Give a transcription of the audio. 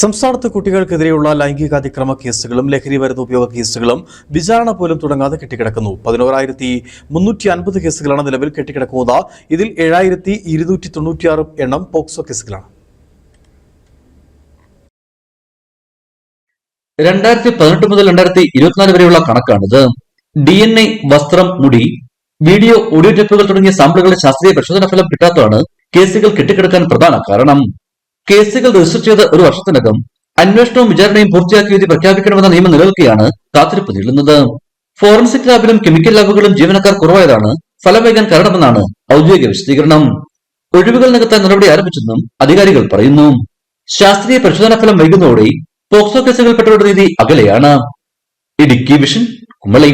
സംസ്ഥാനത്ത് കുട്ടികൾക്കെതിരെയുള്ള ലൈംഗികാതിക്രമ കേസുകളും ലഹരി മരുന്ന് ഉപയോഗ കേസുകളും വിചാരണ പോലും തുടങ്ങാതെ കെട്ടിക്കിടക്കുന്നു. പതിനോറായിരത്തി മുന്നൂറ്റി അൻപത് കേസുകളാണ് നിലവിൽ കെട്ടിക്കിടക്കുന്നത്. ഇതിൽ ഏഴായിരത്തി ഇരുന്നൂറ്റി തൊണ്ണൂറ്റിയാറ് എണ്ണം പോക്സോ കേസുകളാണ്. രണ്ടായിരത്തി പതിനെട്ട് മുതൽ രണ്ടായിരത്തി ഇരുപത്തിനാല് വരെയുള്ള കണക്കാണിത്. ഡി എൻ എ വസ്ത്രം മുടി വീഡിയോ ഓഡിയോ ടേപ്പുകൾ തുടങ്ങിയ സാമ്പിളുകളുടെ ശാസ്ത്രീയ പരിശോധന ഫലം കിട്ടാത്തതാണ് കേസുകൾ കെട്ടിക്കിടക്കാൻ പ്രധാന കാരണം. കേസുകൾ രജിസ്റ്റർ ചെയ്ത ഒരു വർഷത്തിനകം അന്വേഷണവും വിചാരണയും പൂർത്തിയാക്കി വിധി പ്രഖ്യാപിക്കണമെന്ന നിയമം നിലനിൽക്കെയാണ് കാത്തിരിപ്പ് നീളുന്നത്. ഫോറൻസിക് ലാബിലും കെമിക്കൽ ലാബുകളും ജീവനക്കാർ കുറവായതാണ് ഫലം വൈകാൻ കാരണമെന്നാണ് ഔദ്യോഗിക വിശദീകരണം. ഒഴിവുകൾ നികത്താൻ നടപടി ആരംഭിച്ചെന്നും അധികാരികൾ പറയുന്നു. ശാസ്ത്രീയ പരിശോധനാ ഫലം വൈകുന്നതോടെ പോക്സോ കേസുകൾപ്പെട്ടവരുടെ നീതി അകലെയാണ്. ഇടുക്കി വിഷൻ കുമളി.